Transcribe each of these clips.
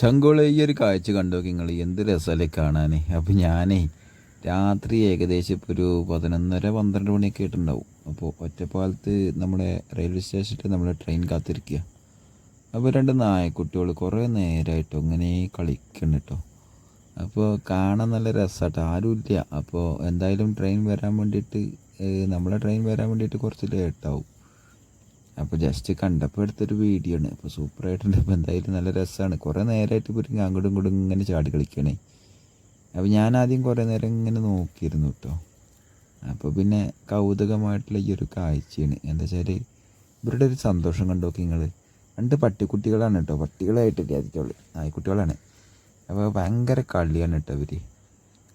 ചങ്കോള ഈ ഒരു കാഴ്ച കണ്ടു നിങ്ങൾ? എന്ത് രസമല്ലേ കാണാനേ? അപ്പോൾ ഞാനേ രാത്രി ഏകദേശം ഇപ്പോൾ ഒരു പതിനൊന്നര പന്ത്രണ്ട് മണിയൊക്കെ ആയിട്ടുണ്ടാവും. അപ്പോൾ ഒറ്റപ്പാലത്ത് നമ്മുടെ റെയിൽവേ സ്റ്റേഷനിൽ നമ്മുടെ ട്രെയിൻ കാത്തിരിക്കുക അപ്പോൾ രണ്ട് നായക്കുട്ടികൾ കുറേ നേരമായിട്ടോ അങ്ങനെ കളിക്കണം കേട്ടോ അപ്പോൾ കാണാൻ നല്ല രസമാട്ടോ ആരുമില്ല അപ്പോൾ എന്തായാലും ട്രെയിൻ വരാൻ വേണ്ടിയിട്ട് നമ്മുടെ ട്രെയിൻ വരാൻ വേണ്ടിയിട്ട് കുറച്ച് ലേറ്റാവും. അപ്പോൾ ജസ്റ്റ് കണ്ടപ്പോൾ എടുത്തൊരു വീഡിയോ ആണ്. അപ്പോൾ സൂപ്പറായിട്ടുണ്ട് അപ്പോൾ എന്തായാലും നല്ല രസമാണ് കുറേ നേരമായിട്ട് ഇവർ അങ്ങോട്ടും ഇങ്ങോട്ടും ഇങ്ങനെ ചാടി കളിക്കണേ. അപ്പോൾ ഞാൻ ആദ്യം കുറേ നേരം ഇങ്ങനെ നോക്കിയിരുന്നു കേട്ടോ അപ്പോൾ പിന്നെ കൗതുകമായിട്ടുള്ള ഈ ഒരു കാഴ്ചയാണ്. എന്താ വെച്ചാൽ ഇവരുടെ ഒരു സന്തോഷം കണ്ടു നോക്കി നിങ്ങൾ രണ്ട് പട്ടിക്കുട്ടികളാണ് കേട്ടോ പട്ടികളായിട്ടില്ല അതിക്കുള്ളു നായ്ക്കുട്ടികളാണ്. അപ്പോൾ ഭയങ്കര കളിയാണ് കേട്ടോ ഇവർ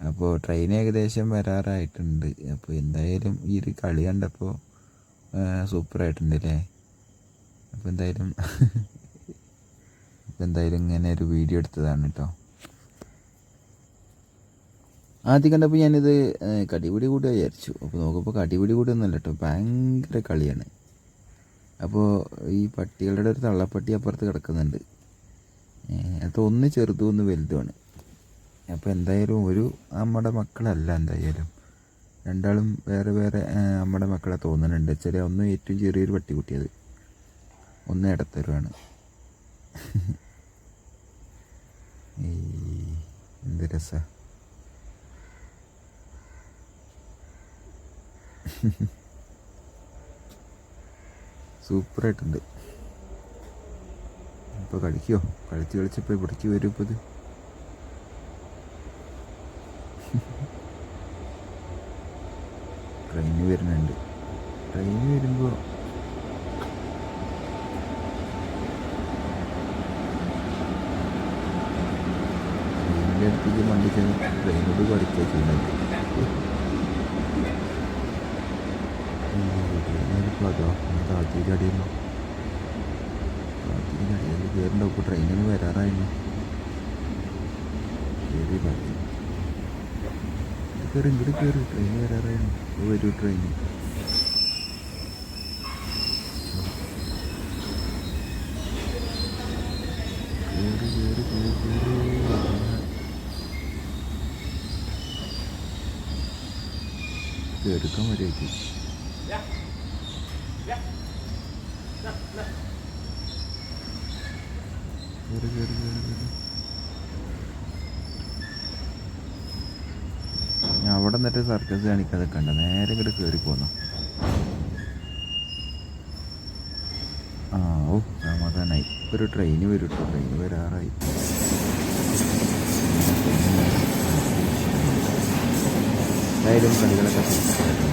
അപ്പോൾ ട്രെയിൻ ഏകദേശം വരാറായിട്ടുണ്ട്. അപ്പോൾ എന്തായാലും ഈ ഒരു കളി കണ്ടപ്പോൾ സൂപ്പറായിട്ടുണ്ട് അല്ലേ അപ്പോൾ എന്തായാലും അപ്പോൾ എന്തായാലും ഇങ്ങനെ ഒരു വീഡിയോ എടുത്തതാണ് കേട്ടോ ആദ്യം കണ്ടപ്പോൾ ഞാനിത് കടിപിടി കൂടി വിചാരിച്ചു. അപ്പോൾ നോക്കുമ്പോൾ കടിപിടി കൂടി ഒന്നുമല്ല കേട്ടോ ഭയങ്കര കളിയാണ്. അപ്പോൾ ഈ പട്ടികളുടെ ഒരു തള്ളപ്പട്ടി അപ്പുറത്ത് കിടക്കുന്നുണ്ട്. അപ്പോൾ ഒന്ന് ചെറുതും ഒന്ന് വലുതുമാണ്. അപ്പോൾ എന്തായാലും ഒരു നമ്മുടെ മക്കളല്ല എന്തായാലും. രണ്ടാളും വേറെ വേറെ നമ്മുടെ മക്കളെ തോന്നുന്നുണ്ട്. ചെറിയ ഒന്ന് ഏറ്റവും ചെറിയൊരു പട്ടിക്കുട്ടിയത്. ഒന്ന് ഇടത്തരുവാണ്. എന്ത് രസ. സൂപ്പറായിട്ടുണ്ട്. ഇപ്പോൾ കളിക്കോ? കളിച്ച് കളിച്ചപ്പോൾ ഇവിടേക്ക് വരും ഇപ്പോൾ ഇത്. ട്രെയിന് വരുന്നുണ്ട് ട്രെയിൻ വരുമ്പോൾ ട്രെയിനിന്റെ വണ്ടി ചെന്ന് ട്രെയിനോട് പഠിക്കുക ചെയ്യുന്നത് അതോ താഴ്ത്തി ചടിയല്ലോ താഴ്ത്തി ചടിയാൽ കയറണ്ടോ ഇപ്പോൾ ട്രെയിനിന് വരാറായിരുന്നു കയറി പറഞ്ഞു കയറി ഇങ്ങോട്ട് കയറി ട്രെയിൻ വരാറായിരുന്നു വരൂ ട്രെയിൻ കയറി കയറി കയറി കയറി കയറിക്കാൻ വരെയാക്കി കയറി കയറി കയറി കയറി ഞാൻ അവിടെ നിന്നിട്ട് സർക്കസ് കാണിക്കാതെ കണ്ട. നേരെ ഇങ്ങോട്ട് കയറി പോന്നു. ആ ഓ സമാധാനായി. ഒരു ട്രെയിന് വരും കേട്ടോ ട്രെയിന് വരാറായി. എന്തായാലും കളികളൊക്കെ